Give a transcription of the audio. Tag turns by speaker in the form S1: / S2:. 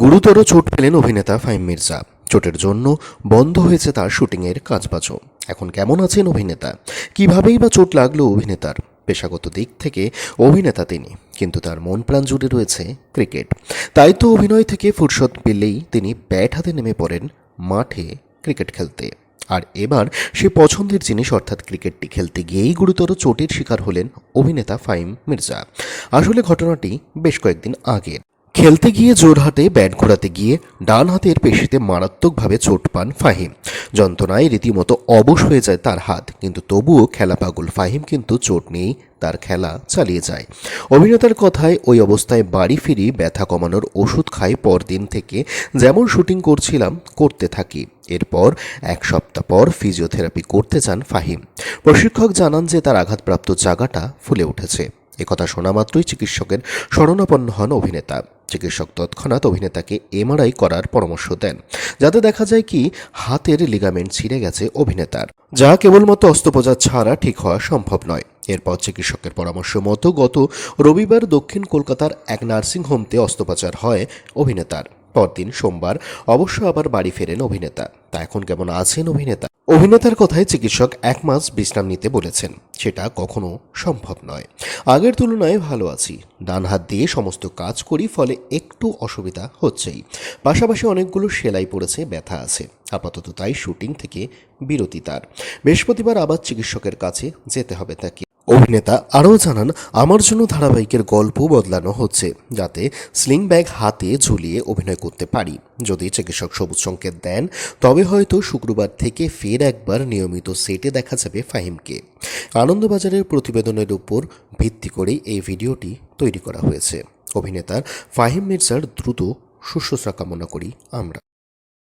S1: গুরুতর চোট পেলেন অভিনেতা ফাহিম মির্জা। চোটের জন্য বন্ধ হয়েছে তার শুটিংয়ের কাজবাজও। এখন কেমন আছেন অভিনেতা? কিভাবেই বা চোট লাগল অভিনেতার? পেশাগত দিক থেকে অভিনেতা তিনি, কিন্তু তার মন প্রাণ জুড়ে রয়েছে ক্রিকেট। তাই তো অভিনয় থেকে ফুরসত পেলেই তিনি ব্যাট হাতে নেমে পড়েন মাঠে ক্রিকেট খেলতে। আর এবার সে পছন্দের জিনিস, অর্থাৎ ক্রিকেটটি খেলতে গিয়েই গুরুতর চোটের শিকার হলেন অভিনেতা ফাইম মির্জা। আসলে ঘটনাটি বেশ কয়েকদিন আগের খেলতে গিয়ে জোরহাটে ব্যাট ঘোরাতে গিয়ে ডান হাতের পেশিতে মারাত্মকভাবে চোট পান ফাহিম। যন্ত্রণায় রীতিমতো অবশ হয়ে যায় তার হাত, কিন্তু তবুও খেলা পাগল। ফাহিম কিন্তু চোট নিয়েই তার খেলা চালিয়ে যায়। অভিনেতার কথায় ওই অবস্থায় বাড়ি ফিরি ব্যথা কমানোর ওষুধ খাই পরদিন থেকে যেমন শুটিং করছিলাম, করতে থাকি। এরপর এক সপ্তাহ পর ফিজিওথেরাপি করতে চান ফাহিম। প্রশিক্ষক জানান যে তার আঘাতপ্রাপ্ত জায়গাটা ফুলে উঠেছে। একথা শোনা মাত্রই চিকিৎসকের শরণাপন্ন হন অভিনেতা। চিকিৎসক তৎক্ষণাৎ অভিনেতাকে এমআরআই করার পরামর্শ দেন, যাতে দেখা যায় কি হাতের লিগামেন্ট ছিঁড়ে গেছে অভিনেতার। যা কেবলমাত্র অস্ত্রোপচার ছাড়া ঠিক হওয়া সম্ভব নয়। এরপর চিকিৎসকের পরামর্শ মতো গত রবিবার দক্ষিণ কলকাতার এক নার্সিংহোমতে অস্ত্রোপচার হয় অভিনেতার। পরদিন সোমবার অবশ্য আবার বাড়ি ফেরেন অভিনেতা। তা এখন কেমন আছেন অভিনেতা? অভিনেতার কথায় চিকিৎসক এক মাস বিশ্রাম নিতে বলেছেন। সেটা কখনো সম্ভব নয়। আগের তুলনায় ভালো আছি। ডান হাত দিয়ে সমস্ত কাজ করি, ফলে একটু অসুবিধা হচ্ছেই। পাশাপাশি অনেকগুলো সেলাই পড়েছে, ব্যথা আছে। আপাতত তাই শুটিং থেকে বিরতি তার। বৃহস্পতিবার আবার চিকিৎসকের কাছে যেতে হবে তাকে। অভিনেতা আরও জানান, আমার জন্য ধারাবাহিকের গল্প বদলানো হচ্ছে, যাতে স্লিং ব্যাগ হাতে ঝুলিয়ে অভিনয় করতে পারি। যদি চিকিৎসক সবুজ সংকেত দেন, তবে হয়তো শুক্রবার থেকে ফের একবার নিয়মিত সেটে দেখা যাবে ফাহিমকে। আনন্দবাজারের প্রতিবেদনের উপর ভিত্তি করেই এই ভিডিওটি তৈরি করা হয়েছে। অভিনেতার ফাহিম মির্জার দ্রুত সুস্থতা কামনা করি আমরা।